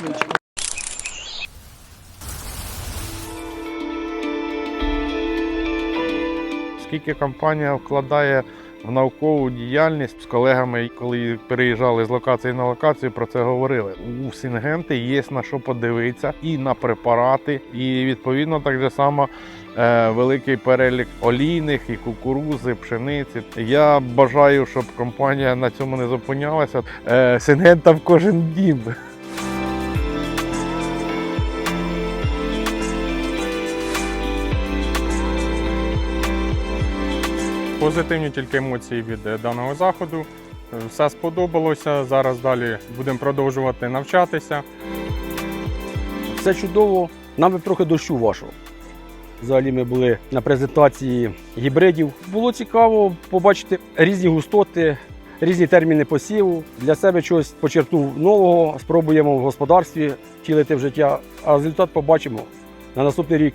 ключ. Скільки компанія вкладає в наукову діяльність з колегами, коли переїжджали з локації на локацію, про це говорили. У Сінгенти є на що подивитися і на препарати, і відповідно так же само е, великий перелік олійних і кукурузи, пшениці. Я бажаю, щоб компанія на цьому не зупинялася. Е, Сінгента в кожен дім. Позитивні тільки емоції від е, даного заходу. Е, Все сподобалося. Зараз далі будемо продовжувати навчатися. Все чудово. Нам трохи дощу вашого. Взагалі ми були на презентації гібридів. Було цікаво побачити різні густоти, різні терміни посіву. Для себе щось почерпнув нового, спробуємо в господарстві втілити в життя, а результат побачимо на наступний рік.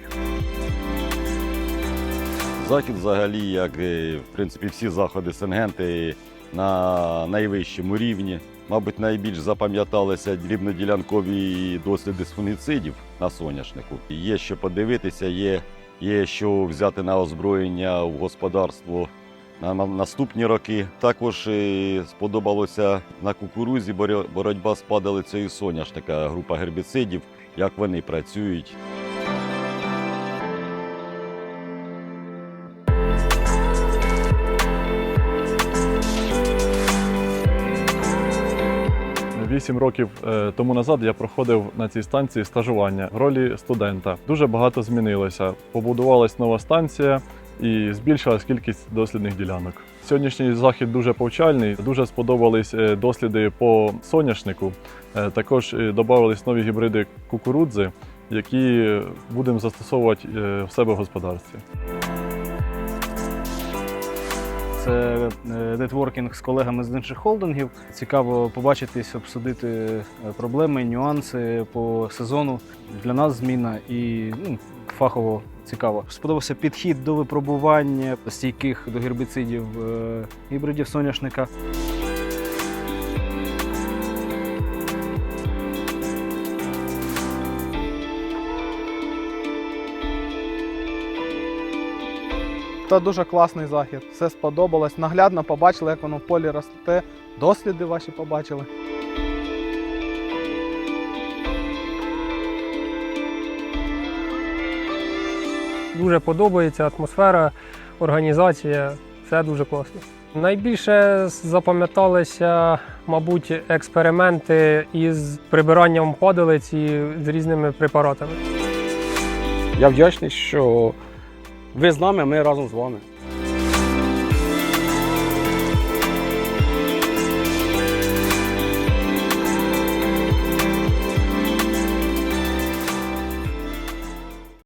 Захід взагалі, як в принципі, всі заходи Сенгенти на найвищому рівні. Мабуть, найбільш запам'яталися дрібноділянкові досліди з фунгіцидів на соняшнику. Є що подивитися, є, є що взяти на озброєння в господарство на на- наступні роки. Також е, сподобалося на кукурузі боротьба з падалицею соняшника, група гербіцидів, як вони працюють. Вісім років е, тому назад я проходив на цій станції стажування в ролі студента. Дуже багато змінилося. Побудувалась нова станція і збільшилась кількість дослідних ділянок. Сьогоднішній захід дуже повчальний. Дуже сподобались е, досліди по соняшнику. Е, Також додавались нові гібриди кукурудзи, які будемо застосовувати в себе в господарстві. Це е, нетворкінг з колегами з інших холдингів. Цікаво побачитись, обсудити е, проблеми, нюанси по сезону. Для нас зміна і ну, фахово цікаво. Сподобався підхід до випробування стійких до гербіцидів е, гібридів соняшника. Це дуже класний захід. Все сподобалось. Наглядно побачили, як воно в полі росте. Досліди ваші побачили. Дуже подобається атмосфера, організація, все дуже класно. Найбільше запам'яталися, мабуть, експерименти із прибиранням падалиці з різними препаратами. Я вдячний, що ви з нами, ми разом з вами.